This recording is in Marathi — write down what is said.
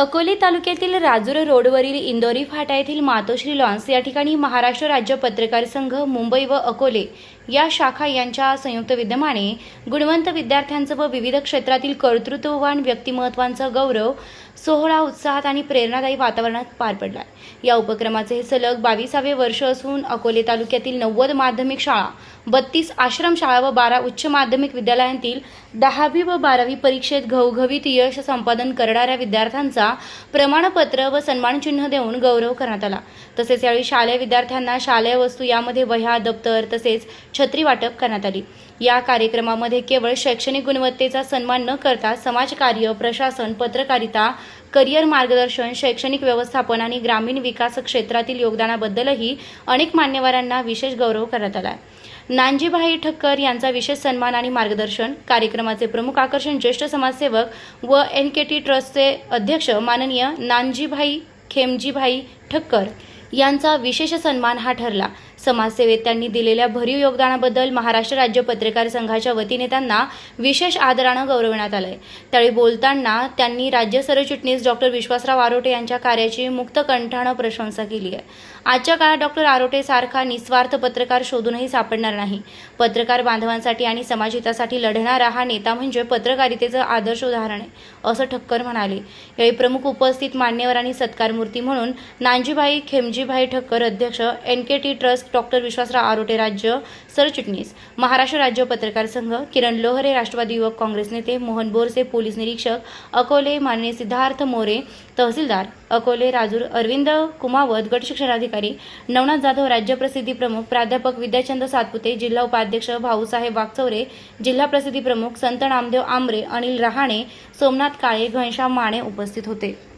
अकोले तालुक्यातील राजूर रोडवरील इंदोरी फाटा येथील मातोश्री लॉन्स या ठिकाणी महाराष्ट्र राज्य पत्रकार संघ मुंबई व अकोले या शाखा यांच्या संयुक्त विद्यमाने गुणवंत विद्यार्थ्यांचं व विविध क्षेत्रातील कर्तृत्ववान व्यक्तिमत्वांचा गौरव सोहळा उत्साहात आणि प्रेरणादायी वातावरणात पार पडला या उपक्रमाचे हे सलग बावीसावे वर्ष असून अकोले तालुक्यातील नव्वद माध्यमिक शाळा बत्तीस आश्रमशाळा व बारा उच्च माध्यमिक विद्यालयांतील दहावी व बारावी परीक्षेत घवघवीत यश संपादन करणाऱ्या विद्यार्थ्यांचा प्रमाणपत्र व सन्मानचिन्ह देऊन गौरव करण्यात आला. तसेच यावेळी शालेय विद्यार्थ्यांना शालेय वस्तू यामध्ये वह्या दप्तर तसेच छत्री वाटप करण्यात आली. या कार्यक्रमामध्ये केवळ शैक्षणिक गुणवत्तेचा सन्मान न करता समाजकार्य प्रशासन पत्रकारिता करिअर मार्गदर्शन शैक्षणिक व्यवस्थापन आणि ग्रामीण विकास क्षेत्रातील योगदानाबद्दलही अनेक मान्यवरांना विशेष गौरव करण्यात आला नानजीभाई ठक्कर यांचा विशेष सन्मान आणि मार्गदर्शन कार्यक्रमाचे प्रमुख आकर्षण ज्येष्ठ समाजसेवक व एन के टी ट्रस्टचे अध्यक्ष माननीय नानजीभाई खेमजीभाई ठक्कर यांचा विशेष सन्मान हा ठरला. समाजसेवेत त्यांनी दिलेल्या भरीव योगदानाबद्दल महाराष्ट्र राज्य पत्रकार संघाच्या वतीने त्यांना विशेष आदरानं गौरवण्यात आलंय. त्यावेळी बोलताना त्यांनी राज्य सरचिटणीस डॉक्टर विश्वासराव आरोटे यांच्या कार्याची मुक्त कंठानं प्रशंसा केली आहे. आजच्या काळात डॉक्टर आरोटे सारखा निस्वार्थ पत्रकार शोधूनही सापडणार नाही. पत्रकार बांधवांसाठी आणि समाजहितासाठी लढणारा हा नेता म्हणजे पत्रकारितेचं आदर्श उदाहरण आहे असं ठक्कर म्हणाले. यावेळी प्रमुख उपस्थित मान्यवर आणि सत्कारमूर्ती म्हणून नांजीबाई खेमजीभाई ठक्कर अध्यक्ष N K T trust doctor Vishwasrao Arote राज्य सरचिटणीस महाराष्ट्र राज्य पत्रकार संघ किरण लोहरे राष्ट्रवादी युवक काँग्रेस नेते मोहन बोरसे पोलीस निरीक्षक अकोले माननीय सिद्धार्थ मोरे तहसीलदार अकोले राजूर अरविंद कुमावत गट शिक्षणाधिकारी नवनाथ जाधव राज्य प्रसिद्धी प्रमुख प्राध्यापक विद्याचंद सातपुते जिल्हा उपाध्यक्ष भाऊसाहेब वागचौरे जिल्हा प्रसिद्धी प्रमुख संत नामदेव आंबरे अनिल रहाणे सोमनाथ काळे घनश्याम माने उपस्थित होते.